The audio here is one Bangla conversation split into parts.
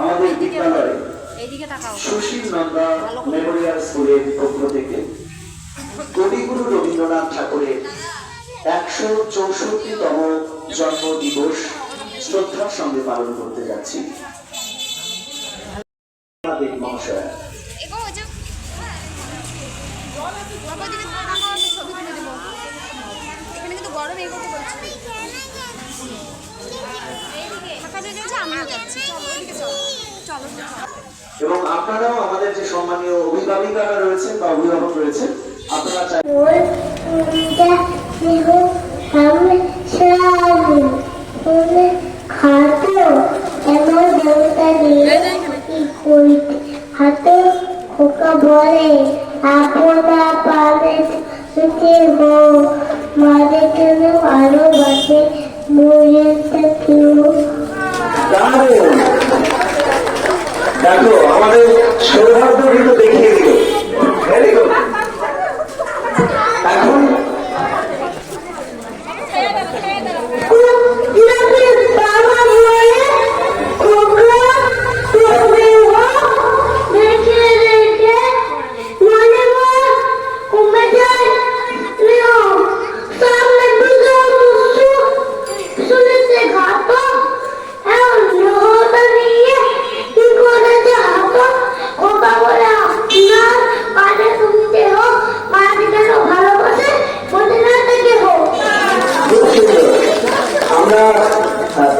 আমাদের বিদ্যালয়ে সুশীল নন্দা মেমোরিয়াল স্কুলের পক্ষ থেকে কবিগুরু রবীন্দ্রনাথ ঠাকুরের একশো চৌষট্টিতম জন্ম দিবস শ্রদ্ধার সঙ্গে পালন করতে যাচ্ছি। মহাশয়া। এখানে কিন্তু গরম এগোতে গেছে আমিও যাচ্ছি। চলো এবং আপনারাও আমাদের যে সম্মানীয় অভিভাবিকারা রয়েছেন বা অভিভাবক রয়েছেন আপনারা খোকা বলে আপনা পাবে হতে হো মাদের আরও বাসে মরে থাকিও দেখো আমাদের সৌভাগ্য কিন্তু দেখিয়ে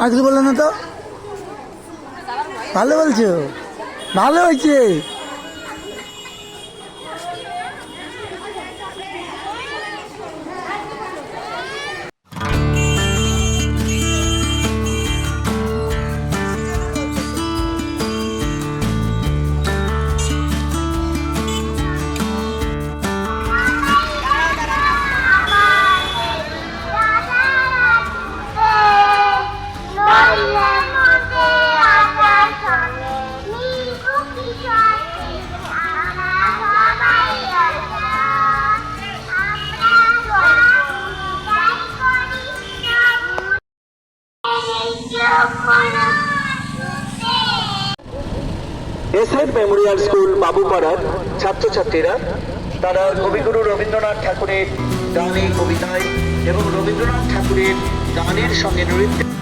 আজকে বললাম না তো? ভালো বলছো। ভালো হয়েছে। এসআইড মেমোরিয়াল স্কুল বাবুপাড়ার ছাত্রছাত্রীরা, তারা কবিগুরু রবীন্দ্রনাথ ঠাকুরের গানে কবিতায় এবং রবীন্দ্রনাথ ঠাকুরের গানের সঙ্গে নৃত্য